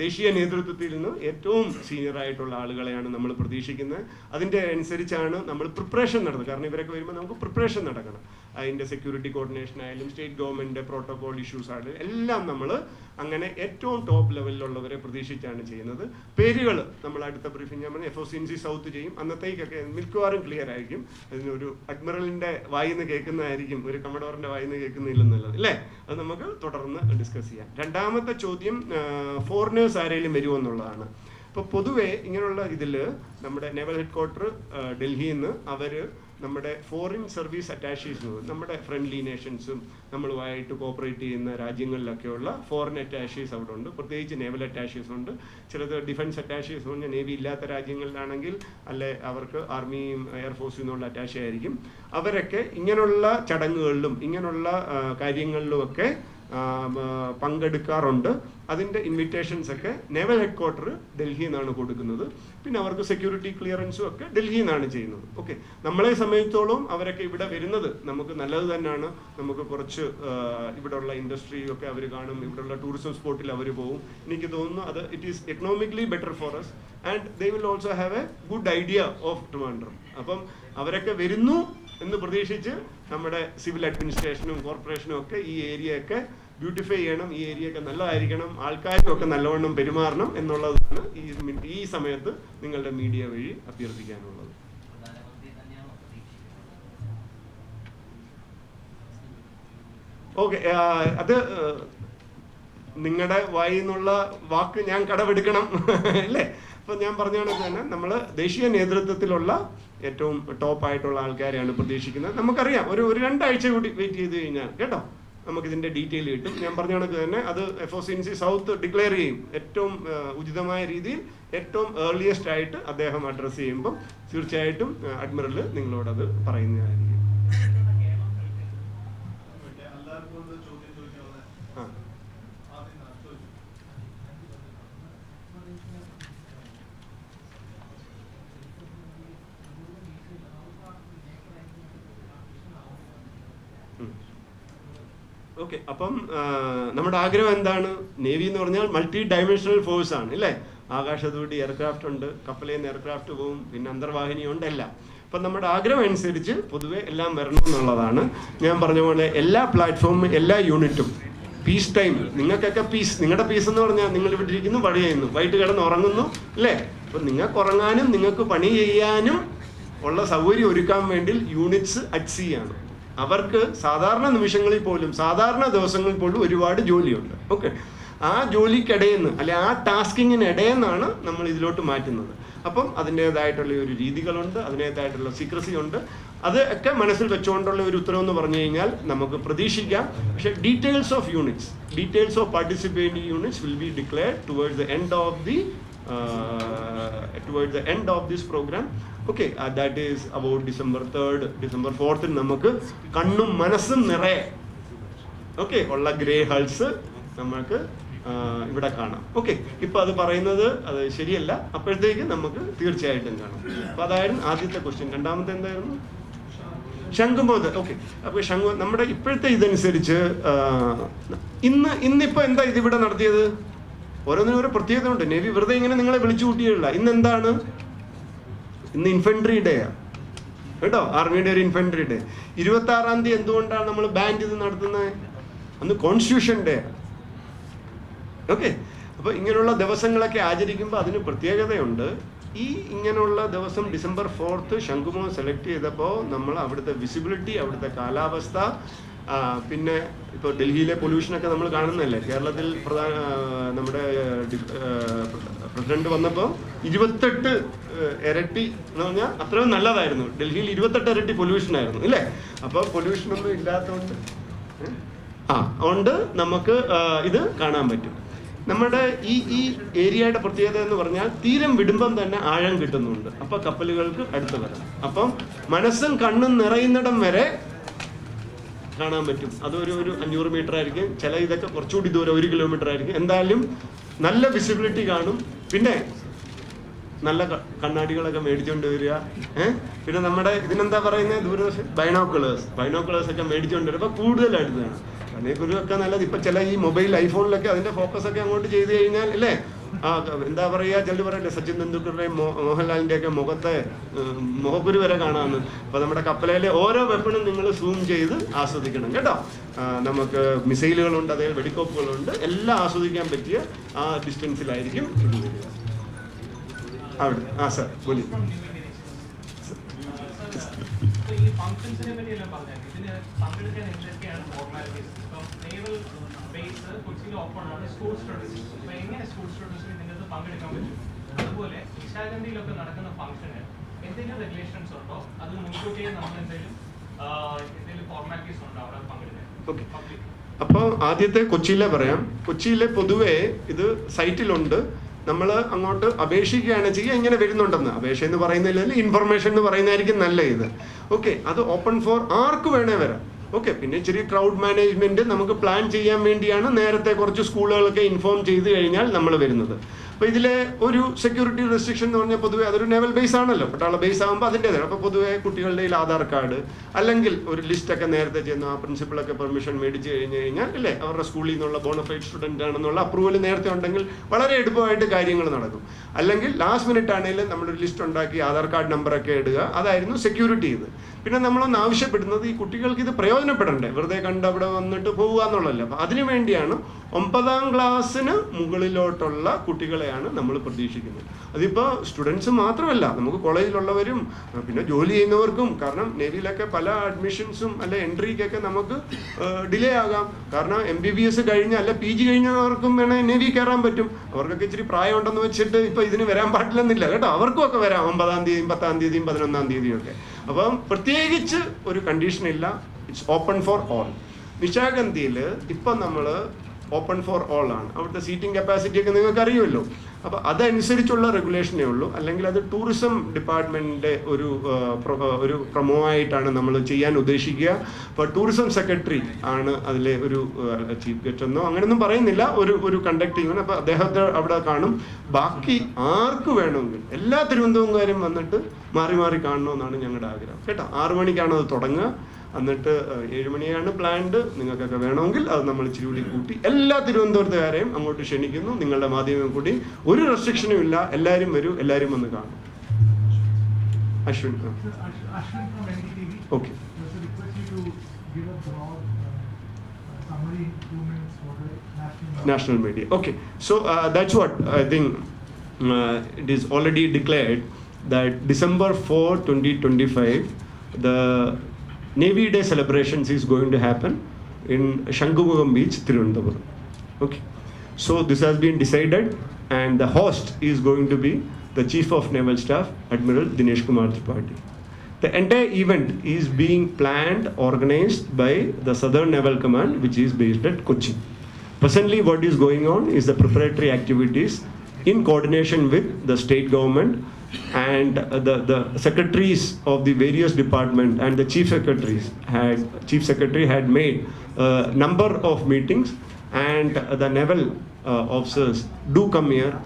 ദേശീയ നേതൃത്വത്തിൽ നിന്ന് ഏറ്റവും സീനിയർ ആയിട്ടുള്ള ആളുകളെയാണ് നമ്മൾ പ്രതീക്ഷിക്കുന്നത്. അതിന്റെ അനുസരിച്ചാണ് നമ്മൾ പ്രിപ്പറേഷൻ നടത്തുന്നത്. കാരണം ഇവരൊക്കെ വരുമ്പോൾ നമുക്ക് പ്രിപ്പറേഷൻ നടക്കണം. അതിന്റെ സെക്യൂരിറ്റി കോർഡിനേഷൻ ആയാലും സ്റ്റേറ്റ് ഗവൺമെന്റ് പ്രോട്ടോകോൾ ഇഷ്യൂസ് ആയാലും എല്ലാം നമ്മൾ അങ്ങനെ ഏറ്റവും ടോപ്പ് ലെവലിലുള്ളവരെ പ്രതീക്ഷിച്ചാണ് ചെയ്യുന്നത്. പേരുകൾ നമ്മൾ അടുത്ത ബ്രീഫിംഗ് ഞാൻ പറഞ്ഞു എഫ് ഒ സി സൗത്ത് ചെയ്യും. അന്നത്തേക്കൊക്കെ മിക്കവാറും ക്ലിയർ ആയിരിക്കും. അതിനൊരു അഡ്മിറലിന്റെ വായിന്ന് കേൾക്കുന്നതായിരിക്കും. ഒരു കമഡോറിന്റെ വായിന്ന് കേൾക്കുന്നില്ലെന്നുള്ളത്. അല്ലേ? അത് നമുക്ക് തുടർന്ന് ഡിസ്കസ് ചെയ്യാം. രണ്ടാമത്തെ ചോദ്യം ഫോറിനേഴ്സ് ആരെങ്കിലും വരുമോ എന്നുള്ളതാണ്. ഇപ്പോൾ പൊതുവേ ഇങ്ങനെയുള്ള ഇതിൽ നമ്മുടെ നേവൽ ഹെഡ് ക്വാർട്ടർ ഡൽഹിയിൽ നിന്ന് അവർ നമ്മുടെ ഫോറിൻ സർവീസ് അറ്റാഷീസും നമ്മുടെ ഫ്രണ്ട്ലി നേഷൻസും നമ്മളുമായിട്ട് കോപ്പറേറ്റ് ചെയ്യുന്ന രാജ്യങ്ങളിലൊക്കെയുള്ള ഫോറിൻ അറ്റാഷീസ് അവിടെ ഉണ്ട്. പ്രത്യേകിച്ച് നേവൽ അറ്റാഷീസ് ഉണ്ട്. ചിലത് ഡിഫൻസ് അറ്റാഷീസ് പറഞ്ഞാൽ നേവി ഇല്ലാത്ത രാജ്യങ്ങളിലാണെങ്കിൽ അല്ലെ അവർക്ക് ആർമിയും എയർഫോഴ്സിൽ നിന്നുള്ള അറ്റാഷി ആയിരിക്കും. അവരൊക്കെ ഇങ്ങനെയുള്ള ചടങ്ങുകളിലും ഇങ്ങനെയുള്ള കാര്യങ്ങളിലും കാര്യങ്ങളിലുമൊക്കെ പങ്കെടുക്കാറുണ്ട്. അതിന്റെ ഇൻവിറ്റേഷൻസ് ഒക്കെ നേവൽ ഹെഡ് ക്വാർട്ടർ ഡൽഹിയിൽ നിന്നാണ് കൊടുക്കുന്നത്. പിന്നെ അവർക്ക് സെക്യൂരിറ്റി ക്ലിയറൻസും ഒക്കെ ഡൽഹിയിൽ നിന്നാണ് ചെയ്യുന്നത്. ഓക്കെ നമ്മളെ സംബന്ധിച്ചോളം അവരൊക്കെ ഇവിടെ വരുന്നത് നമുക്ക് നല്ലത് തന്നെയാണ്. നമുക്ക് കുറച്ച് ഇവിടെയുള്ള ഇൻഡസ്ട്രി ഒക്കെ അവർ കാണും. ഇവിടെയുള്ള ടൂറിസം സ്പോട്ടിൽ അവർ പോകും എനിക്ക് തോന്നുന്നു അത് it is economically better for us and they will also have a good idea of Trivandrum അപ്പം അവരൊക്കെ വരുന്നു എന്ന് പ്രതീക്ഷിച്ച് നമ്മുടെ സിവിൽ അഡ്മിനിസ്ട്രേഷനും കോർപ്പറേഷനും ഒക്കെ ഈ ഏരിയ ഒക്കെ ബ്യൂട്ടിഫൈ ചെയ്യണം. ഈ ഏരിയ ഒക്കെ നല്ലതായിരിക്കണം. ആൾക്കാരും ഒക്കെ നല്ലവണ്ണം പെരുമാറണം എന്നുള്ളതാണ് ഈ ഈ സമയത്ത് നിങ്ങളുടെ മീഡിയ വഴി അഭ്യർത്ഥിക്കാനുള്ളത്. ഓക്കെ അത് നിങ്ങളുടെ വായിൽ നിന്നുള്ള വാക്ക് ഞാൻ കടമെടുക്കണം. *laughs* അല്ലേ? അപ്പൊ ഞാൻ പറഞ്ഞാണെങ്കിൽ തന്നെ നമ്മൾ ദേശീയ നേതൃത്വത്തിലുള്ള ഏറ്റവും ടോപ്പ് ആയിട്ടുള്ള ആൾക്കാരെയാണ് പ്രതീക്ഷിക്കുന്നത്. നമുക്കറിയാം ഒരു ഒരു രണ്ടാഴ്ച കൂടി വെയിറ്റ് ചെയ്ത് കഴിഞ്ഞാൽ കേട്ടോ? നമുക്ക് ഇതിന്റെ ഡീറ്റെയിൽ കിട്ടും. ഞാൻ പറഞ്ഞ കണക്ക് തന്നെ അത് F O C N C south declare ചെയ്യും. ഏറ്റവും ഉചിതമായ രീതിയിൽ ഏറ്റവും ഏർലിയസ്റ്റ് ആയിട്ട് അദ്ദേഹം അഡ്രസ് ചെയ്യുമ്പോൾ തീർച്ചയായിട്ടും അഡ്മിറൽ നിങ്ങളോട് അത് പറയുന്നതായിരിക്കും. ആ ആദ്യം ആ, ചോദിച്ചു ഓക്കെ അപ്പം നമ്മുടെ ആഗ്രഹം എന്താണ്? നേവി എന്ന് പറഞ്ഞാൽ മൾട്ടി ഡൈമെൻഷണൽ ഫോഴ്സ് ആണ് അല്ലേ ആകാശത്തൂടി എയർക്രാഫ്റ്റ് ഉണ്ട് കപ്പലിൽ നിന്ന് എയർക്രാഫ്റ്റ് പോകും പിന്നെ അന്തർവാഹിനി ഉണ്ട് എല്ലാം. അപ്പം നമ്മുടെ ആഗ്രഹം അനുസരിച്ച് പൊതുവെ എല്ലാം വരണം എന്നുള്ളതാണ്. ഞാൻ പറഞ്ഞ പോലെ എല്ലാ പ്ലാറ്റ്ഫോമും എല്ലാ യൂണിറ്റും പീസ് ടൈം നിങ്ങൾക്കൊക്കെ പീസ് നിങ്ങളുടെ പീസ് എന്ന് പറഞ്ഞാൽ നിങ്ങൾ ഇവിടെ ഇരിക്കുന്നു പണി ചെയ്യുന്നു. വൈകിട്ട് കിടന്ന് ഉറങ്ങുന്നു അല്ലേ അപ്പം നിങ്ങൾക്ക് ഉറങ്ങാനും നിങ്ങൾക്ക് പണി ചെയ്യാനും ഉള്ള സൗകര്യം ഒരുക്കാൻ വേണ്ടി യൂണിറ്റ്സ് അറ്റ് സി ആണ് അവർക്ക് സാധാരണ നിമിഷങ്ങളിൽ പോലും സാധാരണ ദിവസങ്ങളിൽ പോലും ഒരുപാട് ജോലിയുണ്ട്. ഓക്കെ ആ ജോലിക്കിടയിൽ നിന്ന് അല്ലെ ആ ടാസ്കിങ്ങിനിടയെന്നാണ് നമ്മൾ ഇതിലോട്ട് മാറ്റുന്നത്. അപ്പം അതിന്റെതായിട്ടുള്ള ഒരു രീതികളുണ്ട് അതിന്റെതായിട്ടുള്ള സീക്രസി ഉണ്ട്. അത് ഒക്കെ മനസ്സിൽ വെച്ചുകൊണ്ടുള്ള ഒരു ഉത്തരവെന്ന് പറഞ്ഞു കഴിഞ്ഞാൽ നമുക്ക് പ്രതീക്ഷിക്കാം. പക്ഷെ details of units details of participating units will be declare towards the end of the toward the end of this programme okay that is about December third December ഫോർത്തിന് നമുക്ക് കണ്ണും മനസ്സും നിറയെ ഓക്കെ ഉള്ള ഗ്രേ ഹൾസ് നമുക്ക് ഇവിടെ കാണാം. Okay ഇപ്പൊ അത് പറയുന്നത് അത് ശരിയല്ല. അപ്പോഴത്തേക്ക് നമുക്ക് തീർച്ചയായിട്ടും കാണാം. അപ്പൊ അതായിരുന്നു ആദ്യത്തെ ക്വസ്റ്റ്യൻ രണ്ടാമത്തെ എന്തായിരുന്നു? ശംഖുബോധ ഓക്കെ അപ്പൊ ശംഖു നമ്മുടെ ഇപ്പോഴത്തെ ഇതനുസരിച്ച് ഇന്ന് ഇന്നിപ്പോ എന്താ ഇതിവിടെ നടത്തിയത്? ഓരോന്നിനും ഓരോ പ്രത്യേകത ഉണ്ട് നേവി വെറുതെ ഇങ്ങനെ നിങ്ങളെ വിളിച്ചു കൂട്ടിയില്ല ഇന്ന് എന്താണ് ഇന്ന് ഇൻഫെൻട്രി ഡേ ആണ് കേട്ടോ? ആർമിയുടെ ഒരു ഇൻഫെൻട്രി ഡേ ഇരുപത്തി ആറാം തീയതി എന്തുകൊണ്ടാണ് നമ്മൾ ബാൻഡ് ഇത് നടത്തുന്നത്? അന്ന് കോൺസ്റ്റിറ്റ്യൂഷൻ ഡേ ഓക്കെ അപ്പോൾ ഇങ്ങനെയുള്ള ദിവസങ്ങളൊക്കെ ആചരിക്കുമ്പോൾ അതിന് പ്രത്യേകതയുണ്ട്. ഈ ഇങ്ങനെയുള്ള ദിവസം ഡിസംബർ ഫോർത്ത് ശംഖുമോ സെലക്ട് ചെയ്തപ്പോൾ നമ്മൾ അവിടുത്തെ വിസിബിലിറ്റി അവിടുത്തെ കാലാവസ്ഥ പിന്നെ ഇപ്പോൾ ഡൽഹിയിലെ പൊല്യൂഷനൊക്കെ നമ്മൾ കാണുന്നല്ലേ കേരളത്തിൽ പ്രധാന നമ്മുടെ പ്രസിഡന്റ് വന്നപ്പോൾ ഇരുപത്തെട്ട് ഇരട്ടി എന്ന് പറഞ്ഞാൽ അത്രയും നല്ലതായിരുന്നു. ഡൽഹിയിൽ ഇരുപത്തെട്ട് ഇരട്ടി പൊല്യൂഷൻ ആയിരുന്നു ഇല്ലേ? അപ്പോൾ പൊല്യൂഷൻ ഒന്നും ഇല്ലാത്തതുകൊണ്ട് ആ അതുകൊണ്ട് നമുക്ക് ഇത് കാണാൻ പറ്റും. നമ്മുടെ ഈ ഈ ഏരിയയുടെ പ്രത്യേകത എന്ന് പറഞ്ഞാൽ തീരം വിടുമ്പം തന്നെ ആഴം കിട്ടുന്നുണ്ട്. അപ്പൊ കപ്പലുകൾക്ക് അടുത്ത് വരാം അപ്പം മനസ്സും കണ്ണും നിറയുന്നിടം വരെ കാണാൻ പറ്റും. അതൊരു ഒരു അഞ്ഞൂറ് മീറ്റർ ആയിരിക്കും. ചില ഇതൊക്കെ കുറച്ചുകൂടി ദൂരം ഒരു കിലോമീറ്റർ ആയിരിക്കും. എന്തായാലും നല്ല വിസിബിലിറ്റി കാണും. പിന്നെ നല്ല കണ്ണാടികളൊക്കെ മേടിച്ചുകൊണ്ട് വരിക. പിന്നെ നമ്മുടെ ഇതിനെന്താ പറയുന്നത് ദൂരദർശൻ ബൈനോക്കുലേഴ്സ് ബൈനോക്കുലേഴ്സ് ഒക്കെ മേടിച്ചുകൊണ്ട് വരിക. അപ്പോൾ കൂടുതലായിട്ട് വേണം അതിനെക്കുറിച്ചൊക്കെ നല്ലത്. ഇപ്പം ചില ഈ മൊബൈൽ ഐഫോണിലൊക്കെ അതിന്റെ ഫോക്കസ് ഒക്കെ അങ്ങോട്ട് ചെയ്ത് കഴിഞ്ഞാൽ അല്ലേ ആ എന്താ പറയുക ചിലർ പറയല്ലേ സച്ചിൻ തെണ്ടുൽക്കറുടെയും മോ- മോഹൻലാലിന്റെ ഒക്കെ മുഖത്തെ മുഖക്കുരു വരെ കാണാമെന്ന് അപ്പോൾ നമ്മുടെ കപ്പലയിലെ ഓരോ വെപ്പണും നിങ്ങൾ സൂം ചെയ്ത് ആസ്വദിക്കണം കേട്ടോ? നമുക്ക് മിസൈലുകളുണ്ട് അതേ വെടിക്കോപ്പുകളുണ്ട്. എല്ലാം ആസ്വദിക്കാൻ പറ്റിയ ആ ഡിസ്റ്റൻസിലായിരിക്കും അവിടെ ആ സാർ ഈ ഫംഗ്ഷൻസിനെ പറ്റിയല്ല പറഞ്ഞത്? ഇതിന് പങ്കെടുക്കാൻ എന്തൊക്കെയാണ് ഫോർമാലിറ്റീസ് ഇപ്പം നേവൽ ബേസ് കൊച്ചിയിൽ ഓപ്പൺ ആണ് സ്കൂൾ സ്റ്റുഡൻസ് അപ്പൊ എങ്ങനെ സ്കൂൾ സ്റ്റുഡൻസിന് നിങ്ങൾക്ക് പങ്കെടുക്കാൻ പറ്റും. അതുപോലെ നിശാഗന്ധിയിലൊക്കെ നടക്കുന്ന ഫംഗ്ഷന് എന്തെങ്കിലും റെഗുലേഷൻസ് ഉണ്ടോ? അത് മുൻകൂട്ടിയെ നമ്മൾ എന്തെങ്കിലും എന്തെങ്കിലും ഫോർമാലിറ്റീസ് ഉണ്ടോ അവിടെ പങ്കെടുക്കാൻ. അപ്പോൾ ആദ്യത്തെ കൊച്ചിയിലെ പറയാം. കൊച്ചിയിലെ പൊതുവേ ഇത് സൈറ്റിലുണ്ട്. നമ്മൾ അങ്ങോട്ട് അപേക്ഷിക്കുകയാണ് ചെയ്യുക ഇങ്ങനെ വരുന്നുണ്ടെന്ന്. അപേക്ഷ എന്ന് പറയുന്നില്ല ഇൻഫർമേഷൻ എന്ന് പറയുന്നതായിരിക്കും നല്ല ഇത് ഓക്കെ അത് ഓപ്പൺ ഫോർ ആർക്ക് വേണേ വരാം. ഓക്കെ പിന്നെ ഇച്ചിരി ക്രൗഡ് മാനേജ്മെന്റ് നമുക്ക് പ്ലാൻ ചെയ്യാൻ വേണ്ടിയാണ് നേരത്തെ കുറച്ച് സ്കൂളുകളൊക്കെ ഇൻഫോം ചെയ്ത് കഴിഞ്ഞാൽ നമ്മൾ വരുന്നത്. അപ്പോൾ ഇതിലെ ഒരു സെക്യൂരിറ്റി റെസ്ട്രിക്ഷൻ എന്ന് പറഞ്ഞാൽ പൊതുവേ അതൊരു നെവൽ ബേസ് ആണല്ലോ. പട്ടാള ബേസ് ആകുമ്പോൾ അതിന്റെതാണ്. അപ്പോൾ പൊതുവെ കുട്ടികളുടെ ആധാർ കാർഡ് അല്ലെങ്കിൽ ഒരു ലിസ്റ്റൊക്കെ നേരത്തെ ചെയ്യുന്ന ആ പ്രിൻസിപ്പളൊക്കെ പെർമിഷൻ മേടിച്ച് കഴിഞ്ഞ് കഴിഞ്ഞാൽ അല്ലേ അവരുടെ സ്കൂളിൽ നിന്നുള്ള ബോണഫൈഡ് സ്റ്റുഡന്റ് ആണെന്നുള്ള അപ്രൂവൽ നേരത്തെ ഉണ്ടെങ്കിൽ വളരെ എളുപ്പമായിട്ട് കാര്യങ്ങൾ നടക്കും. അല്ലെങ്കിൽ ലാസ്റ്റ് മിനിറ്റ് ആണെങ്കിലും നമ്മളൊരു ലിസ്റ്റ് ഉണ്ടാക്കി ആധാർ കാർഡ് നമ്പറൊക്കെ ഇടുക. അതായിരുന്നു സെക്യൂരിറ്റി ഇത്. പിന്നെ നമ്മളൊന്ന് ആവശ്യപ്പെടുന്നത് ഈ കുട്ടികൾക്ക് ഇത് പ്രയോജനപ്പെടണ്ടേ? വെറുതെ കണ്ട് അവിടെ വന്നിട്ട് പോവുക എന്നുള്ളതല്ല. അപ്പം അതിനു വേണ്ടിയാണ് ഒമ്പതാം ക്ലാസ്സിന് മുകളിലോട്ടുള്ള കുട്ടികളെയാണ് നമ്മൾ പ്രതീക്ഷിക്കുന്നത്. അതിപ്പോൾ സ്റ്റുഡൻസ് മാത്രമല്ല നമുക്ക് കോളേജിലുള്ളവരും പിന്നെ ജോലി ചെയ്യുന്നവർക്കും കാരണം നേവിയിലൊക്കെ പല അഡ്മിഷൻസും അല്ലെ എൻട്രിക്കൊക്കെ നമുക്ക് ഡിലേ ആകാം. കാരണം എം ബി ബി എസ് കഴിഞ്ഞ അല്ല പി ജി കഴിഞ്ഞവർക്കും വേണമെങ്കിൽ നേവി കയറാൻ പറ്റും. അവർക്കൊക്കെ ഇച്ചിരി പ്രായം ഉണ്ടെന്ന് വെച്ചിട്ട് ഇപ്പൊ ഇതിന് വരാൻ പാടില്ലെന്നില്ല. കേട്ടോ? അവർക്കും ഒക്കെ വരാം. ഒമ്പതാം തീയതിയും പത്താം തീയതിയും പതിനൊന്നാം തീയതിയും ഒക്കെ. അപ്പം പ്രത്യേകിച്ച് ഒരു കണ്ടീഷൻ ഇല്ല. ഇറ്റ്സ് ഓപ്പൺ ഫോർ ഓൾ നിശാഗന്ധിയിൽ ഇപ്പം നമ്മൾ ഓപ്പൺ ഫോർ ഓൾ ആണ്. അവിടുത്തെ സീറ്റിംഗ് കപ്പാസിറ്റി ഒക്കെ നിങ്ങൾക്ക് അറിയുമല്ലോ അപ്പോൾ അതനുസരിച്ചുള്ള റെഗുലേഷനേ ഉള്ളൂ. അല്ലെങ്കിൽ അത് ടൂറിസം ഡിപ്പാർട്ട്മെന്റിന്റെ ഒരു ഒരു പ്രമോ ആയിട്ടാണ് നമ്മൾ ചെയ്യാൻ ഉദ്ദേശിക്കുക. അപ്പോൾ ടൂറിസം സെക്രട്ടറി ആണ് അതിലെ ഒരു ചീഫ് ഗസ്റ്റ് എന്നോ അങ്ങനെയൊന്നും പറയുന്നില്ല. ഒരു ഒരു കണ്ടക്ട് ചെയ്യുന്നത്. അപ്പോൾ അദ്ദേഹത്തെ അവിടെ കാണും. ബാക്കി ആർക്ക് വേണമെങ്കിൽ എല്ലാ തിരുവനന്തപുരംകാരും വന്നിട്ട് മാറി മാറി കാണണമെന്നാണ് ഞങ്ങളുടെ ആഗ്രഹം. കേട്ടോ? ആറു മണിക്കാണ് അത് തുടങ്ങുക. എന്നിട്ട് ഏഴുമണിയാണ് പ്ലാൻഡ് നിങ്ങൾക്കൊക്കെ വേണമെങ്കിൽ അത് നമ്മൾ ചിരിവിളി കൂട്ടി എല്ലാ തിരുവനന്തപുരത്തുകാരെയും അങ്ങോട്ട് ക്ഷണിക്കുന്നു. നിങ്ങളുടെ മാധ്യമം കൂടി ഒരു റെസ്ട്രിക്ഷനും ഇല്ല. എല്ലാവരും വരൂ. എല്ലാവരും വന്ന് കാണും. Ashwin okay national media okay so that's what I think it is already declared that December four twenty twenty five the Navy Day celebrations is going to happen in Shankugam Beach, Tirunelveli. Okay, so this has been decided, and the host is going to be the Chief of Naval Staff, Admiral Dinesh Kumar Tripathi. The entire event is being planned, organized by the Southern Naval Command, which is based at Kochi. Presently, what is going on is the preparatory activities in coordination with the state government and the, the secretaries of the various department and the chief secretaries had chief secretary had made a number of meetings and the naval uh, officers do come here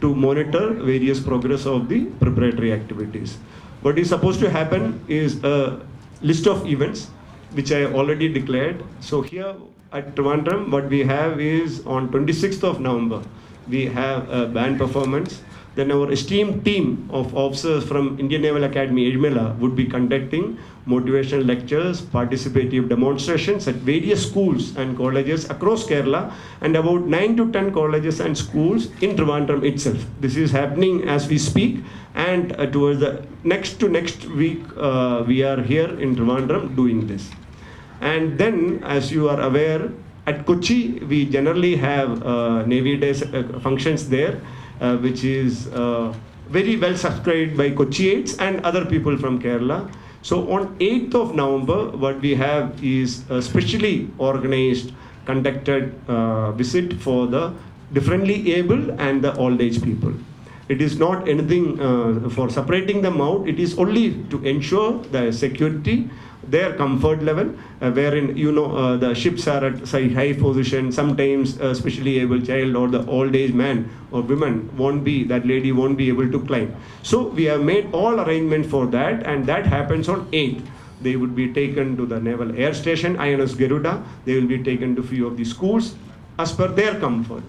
to monitor various progress of the preparatory activities. What is supposed to happen is a list of events which I already declared. So here at Trivandrum, what we have is on 26th of November, we have a band performance. Then our esteemed team of officers from Indian Naval Academy, Ejmela, would be conducting motivational lectures, participative demonstrations at various schools and colleges across Kerala and about 9 to 10 colleges and schools in Trivandrum itself. This is happening as we speak and uh, towards the next to next week uh, we are here in Trivandrum doing this. And then, as you are aware, at Kochi, we generally have uh, Navy Day uh, functions there, uh, which is uh, very well subscribed by Kochiites and other people from Kerala. So, on 8th of November, what we have is a specially organized, conducted uh, visit for the differently able and the old age people. It is not anything uh, for separating them out. It is only to ensure the security their comfort level, uh, wherein you know uh, the ships are at say high position. Sometimes, uh, especially able child or the old age man or woman won't be that lady won't be able to climb. So we have made all arrangement for that, and that happens on 8th. They would be taken to the Naval Air Station, INS Garuda. They will be taken to few of the schools as per their comfort.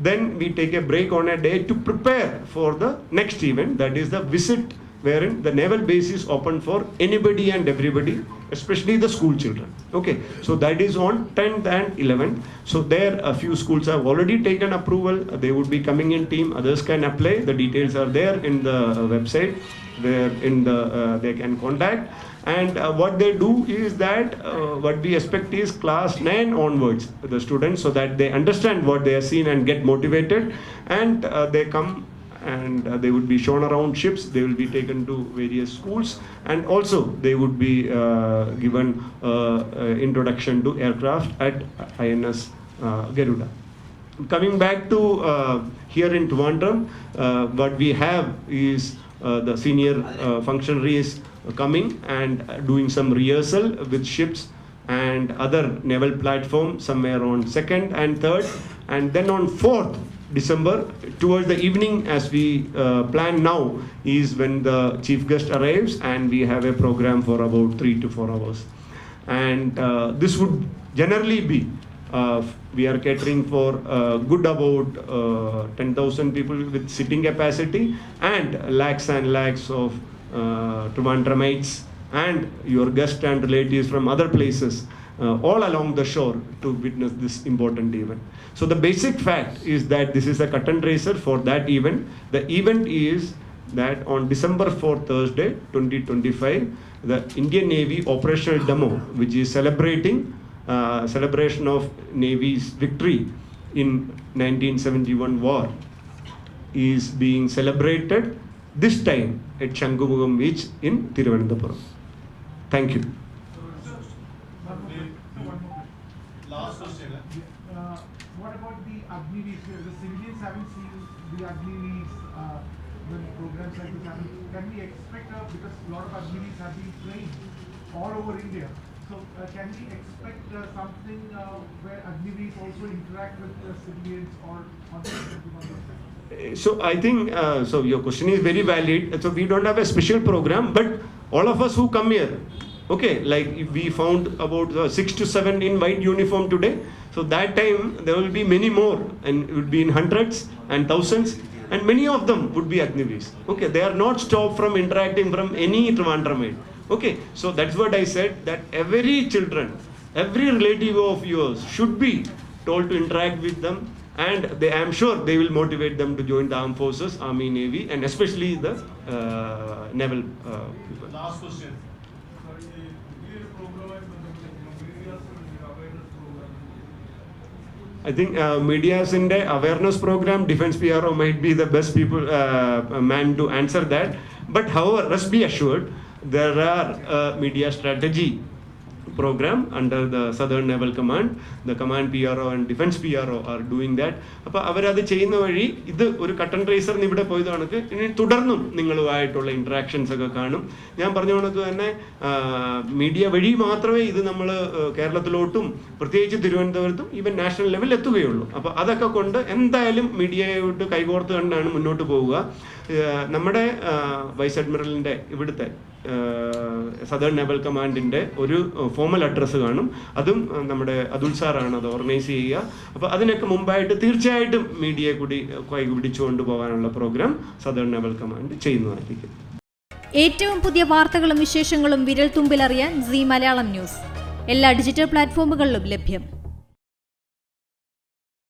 Then we take a break on a day to prepare for the next event, that is the visit, wherein the naval base is open for anybody and everybody, especially the school children. Okay, so that is on 10th and 11th. So there, a few schools have already taken approval. They would be coming in team. Others can apply. The details are there in the uh, website, where in the uh, they can contact. And uh, what they do is that uh, what we expect is class 9 onwards, the students, so that they understand what they have seen and get motivated, and uh, they come and uh, they would be shown around ships. They will be taken to various schools, and also they would be uh, given uh, uh, introduction to aircraft at INS uh, Garuda. Coming back to uh, here in Trivandrum, what we have is the senior functionaries coming and doing some rehearsal with ships and other naval platform somewhere on 2nd and 3rd and then on 4th December towards the evening as we uh, plan now is when the chief guest arrives and we have a program for about 3 to 4 hours. And uh, this would generally be uh, we are catering for uh, good about uh, 10,000 people with sitting capacity and lakhs and lakhs of uh, and your guests and relatives from other places uh, all along the shore to witness this important event. So the basic fact is that this is a curtain racer for that event. The event is that on December 4th, Thursday, 2025, the Indian Navy operational demo, which is celebrating uh, celebration of Navy's victory in 1971 war, is being celebrated this time at Shangumugam Beach in Thiruvananthapuram. Thank you. One more question. So one more question. Last question. eh? Uh, what about the Agniveers? Uh, The civilians haven't seen the Agniveers uh, when programs like this happen. Can we expect, uh, because a lot of Agniveers have been trained all over India. So uh, can we expect uh, something uh, where Agniveers also interact with the civilians or on those lines? So I think uh, so. Your question is very valid. So we don't have a special program, but all of us who come here, okay, like we found about uh, six to seven in white uniform today. So that time there will be many more, and it would be in hundreds and thousands, and many of them would be Agnivis. Okay, they are not stopped from interacting from any Trivandramite. Okay, so that's what I said that every children, every relative of yours should be told to interact with them and they, I'm sure they will motivate them to join the armed forces, army, navy, and especially the uh, naval uh, people. Last question. I think uh, media's awareness program, defense PRO might be the best people uh, uh, man to answer that. But however, let's be assured there are uh, media strategy program under the Southern Naval Command. The command PRO and defense PRO are doing that. അപ്പോൾ അവരത് ചെയ്യുന്ന വഴി ഇത് ഒരു cotton റേസറിന് ഇവിടെ പോയത് കണക്ക് ഇനി തുടർന്നും നിങ്ങളുമായിട്ടുള്ള ഇൻട്രാക്ഷൻസ് ഒക്കെ കാണും ഞാൻ പറഞ്ഞ കണക്ക് തന്നെ മീഡിയ വഴി മാത്രമേ ഇത് നമ്മൾ കേരളത്തിലോട്ടും പ്രത്യേകിച്ച് തിരുവനന്തപുരത്തും ഈവൻ നാഷണൽ ലെവലിൽ എത്തുകയുള്ളൂ അപ്പോൾ അതൊക്കെ കൊണ്ട് എന്തായാലും മീഡിയയോട്ട് കൈകോർത്ത് കണ്ടാണ് മുന്നോട്ട് പോവുക നമ്മുടെ വൈസ് അഡ്മിറലിന്റെ ഇവിടുത്തെ സദേൺ നേവൽ കമാൻഡിന്റെ ഒരു ഫോമൽ അഡ്രസ്സ് കാണും. അതും നമ്മുടെ അതുൽ സാറാണ് അത് ഓർഗനൈസ് ചെയ്യുക. അപ്പോൾ അതിനൊക്കെ മുമ്പായിട്ട് തീർച്ചയായിട്ടും മീഡിയയെ കൂടി കൈ പിടിച്ചുകൊണ്ട് പോകാനുള്ള പ്രോഗ്രാം സദേൺ നേവൽ കമാൻഡ് ചെയ്യുന്നതായിരിക്കും. ഏറ്റവും പുതിയ വാർത്തകളും വിശേഷങ്ങളും വിരൽ തുമ്പിലറിയാൻ സി മലയാളം ന്യൂസ്. എല്ലാ ഡിജിറ്റൽ പ്ലാറ്റ്ഫോമുകളിലും ലഭ്യം.